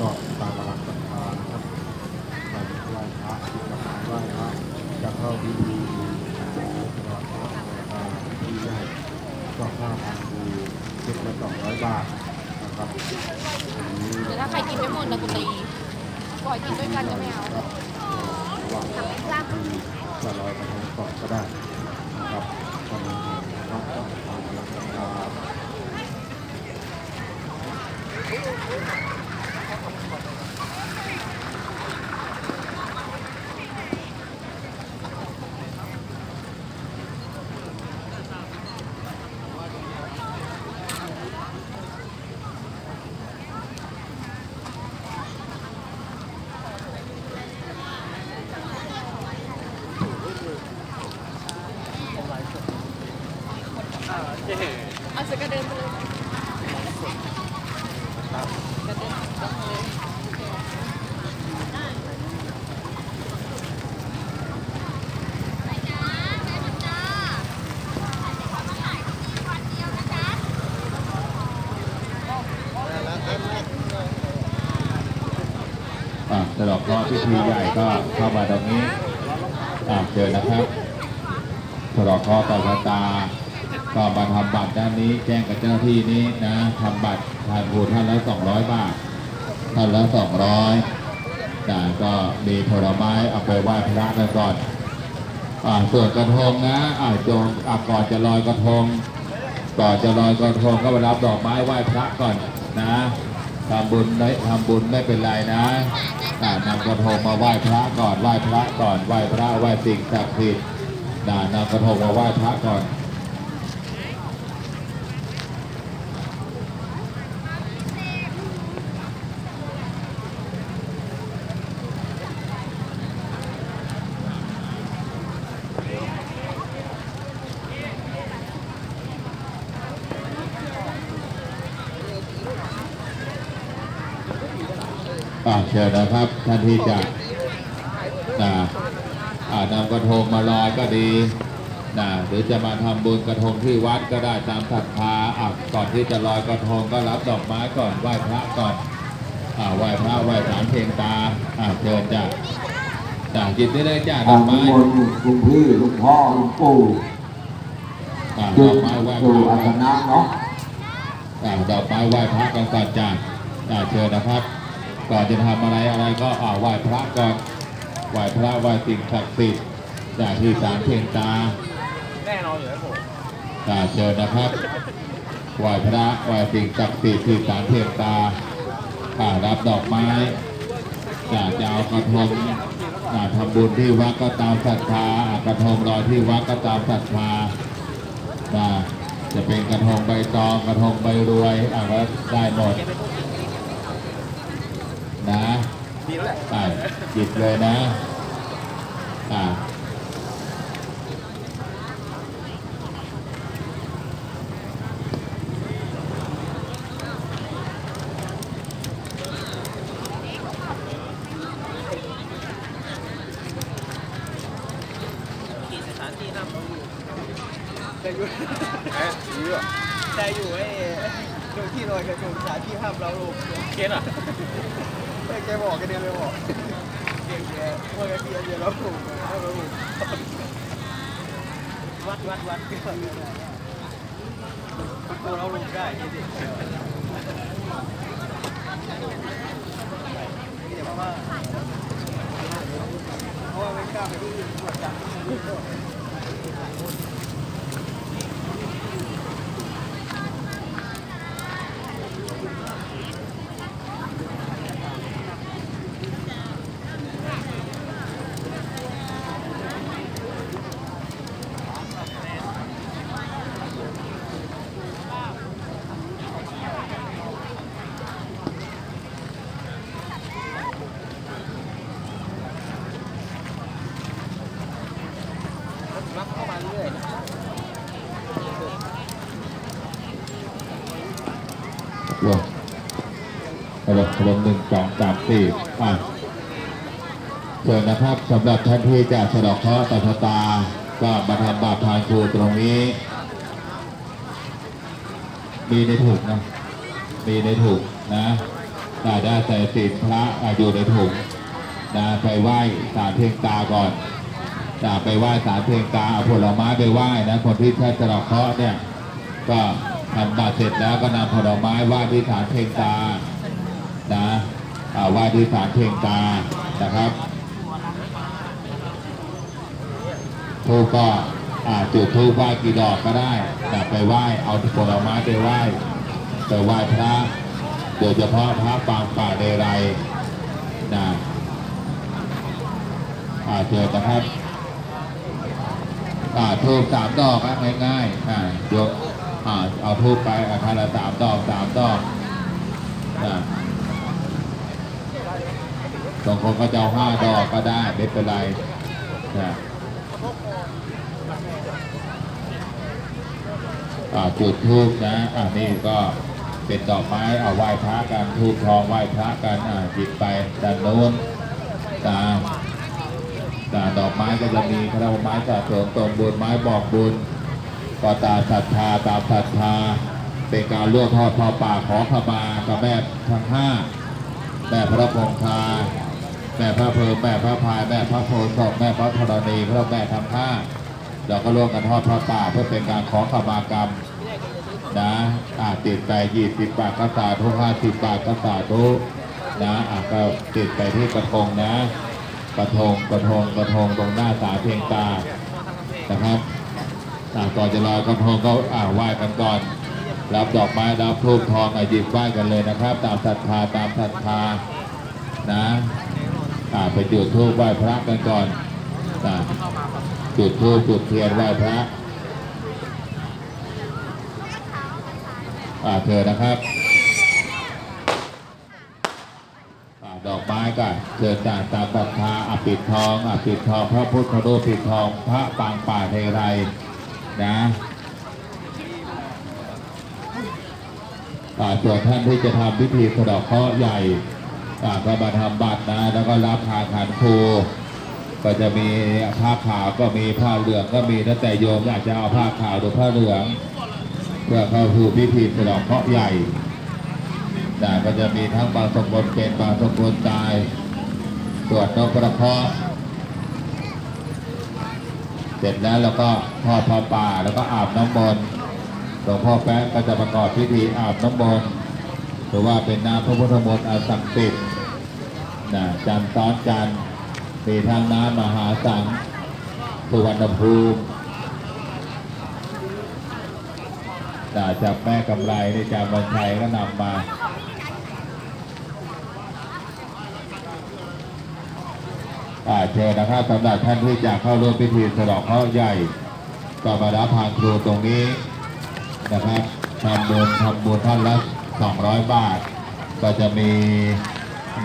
ก็ตามกำลังศรัทธานะครับไปไหว้พระที่กราบไหว้พระจะเข้าพิธีตลอดพระที่ใหญ่ก็ค่าทางดูชุดละสองร้อยบาทนะครับวันนี้หรือถ้าใครกินไม่หมดนะกูตีปล่อยกินด้วยกันจะไม่เอาก็ระหว่างที่จะลอยกระทงก่อนก็ได้นะครับตอนนี้ก็ต้องตามกำลังศรัทธา Thank you. เอาสกระเด็นไปเลยกระเด็นต้องเลยอะสำหรับข้อพิธีใหญ่ก็เข้ามาตรงนี้เจอนะครับสำหรับข้อต่อชะตา ก็มาทำบัตรด้านนี้แจ้งกับเจ้าหน้าที่นี้นะทำบัตรทานคูท่านละ200บาทท่านละ200นะก็มีผลไม้เอาไปไหว้พระกันก่อนอ่าส่วนกระทงนะอ่าจงอ่าก่อนจะลอยกระทงก่อนจะลอยกระทงก็ไปรับดอกไม้ไหว้พระก่อนนะทำบุญได้ทำบุญไม่เป็นไรนะอ่นำกระทงมาไหว้พระก่อนไหว้พระก่อนไหว้พระไหว้สิ่งศักดิ์สิทธิ์นะนำกระทงมาไหว้พระก่อน อ่าเชิญนะครับท่านที่จะนะอ่านำกระทงมาลอยก็ดีนะหรือจะมาทำบุญกระทงที่วัดก็ได้ตามศรัทธาอะก่อนที่จะลอยกระทงก็รับดอกไม้ก่อนไหว้พระก่อนอ่าไหว้พระไหว้สารเพลงตาอ่าเชิญจ้ะจ้ะหยิบได้เลยจ้ะดทาองกไม้มนต์ลุงพี่ลุงพ่อลุงปู่อ่าดจุอดกไม้ไหว้พสู่ระอาสนะเนาะอ่าดอกไม้ไหว้พระกันก่อนจ้ะอ่าเชิญนะครับ ก่อนจะทำอะไรอะไรก็อ่าไหว้พระก่อนไหว้พระไหว้สิ่งศักดิ์สิทธิ์จากที่ศาลเพียงตาแน่นอนอยู่แล้วผมอ่าเชิญนะครับไหว้พระไหว้สิ่งศักดิ์สิทธิ์ที่ศาลเพียงตาอ่ารับดอกไม้อยากจะเอากระทงอ่าทำบุญที่วัดก็ตามศรัทธาอ่ากระทงลอยที่วัดก็ตามศรัทธาอ่าจะเป็นกระทงใบตองกระทงใบรวยอ่าก็ได้หมด นะ ดีแล้วแหละไปหยิบเลยนะ อ่ากี่สถานที่ห้ามเราอยู่แต่อยู่เอ๊ะอยู่อะแต่อยู่ไอ้ตรงที่ลอยกระทงสถานที่ห้ามเราลงเกณฑ์อะ แกแกบอกแกเดินไปบอกแกแกว่าแกเกียร์เดียวเราลงห้ามเราลงวัดวัดวัดก็ตัวเราลงได้ที่ดิเดี๋ยวว่าเพราะว่าไม่กล้าไปที่อื่นปวดจัง รับเข้ามาเรื่อย รวม รวมรวมหนึ่งสองสามสี่อะเชิญนะครับสำหรับท่านที่จะสะเดอกเคราะห์ต่อชะตา ก็มาทำบาปทานครูตรงนี้ มีในถูกนะ มีในถูกนะอ่าได้ใส่ศีลพระอยู่ในถุงนะไปไหว้ศาลเพียงตาก่อนนะไปไหว้ศาลเพียงตาเอาผลไม้ไปไหว้นะคนที่ท่านจะรอกเคราะห์เนี่ย ก็ทำบาตรเสร็จแล้วก็นำผลไม้ไหว้ที่ศาลเพียงตา อ่าไหว้ที่ศาลเพียงตานะครับทูก็อาจุดทูปไหว้กี่ดอกก็ได้แต่ไปไหว้เอาผลไม้ไปไหว้ไปไหว้พระโดยเฉพาะพระปางป่าเดรัยนะอ่าเจอนะครับอ่าทูปสามดอกง่ายๆอ่ายกอ่าเอาทูปไปอาคารละสามดอกสามดอกนะ บางคนก็จะเอาห้าดอกก็ได้ไม่เป็นไรนะอ่าจุดทูบนะอ่านี่ก็เป็นดอกไม้เอาไหว้พระกันทูบทองไหว้พระกันอ่าหยิบไปด้านโน้นตาตาดอกไม้ก็จะมีคณะไม้สะสมตรงบุญไม้บอกบุญก็ตาศรัทธาตามศรัทธาเป็นการล่วงทอดพอป่าขอขมากับแม่ทั้งห้าแม่พระคงคา แม่พระเพลิงแม่พระพายแม่พระโพธิ์ศพแม่พระธรณีพระแม่ทั้งห้าเราก็ร่วมกันทอดพระป่าเพื่อเป็นการขอขมากรรมนะอ่าติดไปยี่สิบบาทก็สาธุห้าสิบบาทก็สาธุนะอ่าก็ติดไปที่กระทงนะ กระทงกระทงกระทงตรงหน้าสาเพียงตานะครับอ่าก่อนจะลอยกระทงก็อ่าไหว้กันก่อนรับดอกไม้รับทูบทองอะหยิบไหว้กันเลยนะครับ ตามศรัทธาตามศรัทธานะ ไปจุดธูปไหว้พระกันก่อนจุดธูปจุดเทียนไหว้พระอาเธอนะครับอาดอกไม้ก็เชิญจากตามศรัทธาอปิดทองอปิดทอง พระพุทธรูปปิดทอง พระปางป่าเทไรนะอาส่วนท่านที่จะทำพิธีสะดอกเคราะห์ใหญ่ อ่าก็มาทำบัตรนะ แล้วก็รับทางขันครูก็จะมีผ้าขาวก็มีผ้าเหลืองก็มีแล้วแต่โยมอยากจะเอาผ้าขาวหรือผ้าเหลือง เพื่อเข้าสู่พิธีฉลองเคราะห์ใหญ่แต่ก็จะมีทั้งบางสมบูรณ์เป็นบางสมบูรณ์ตายตรวจนกกระเพาะเสร็จแล้วเราก็ทอดผ้าป่าแล้วก็อาบน้ำมนต์หลวงพ่อแป๊ะก็จะประกอบพิธีอาบน้ำมนต์ หรือว่าเป็นน้ำพระพุทธมนต์อาศักดิ์สิทธิ์นะจันทร์ซ้อนจันทร์มีทางน้ำมหาสังสุวรรณภูมิจากจากแม่กำไรในจามบัญชัยก็นำมาอาเชิญนะครับสำหรับท่านที่จะเข้าร่วมพิธีฉลองเคราใหญ่ก็มารับทางครูตรงนี้นะครับทำบุญทำบุญท่านละ 200 บาท ก็จะมี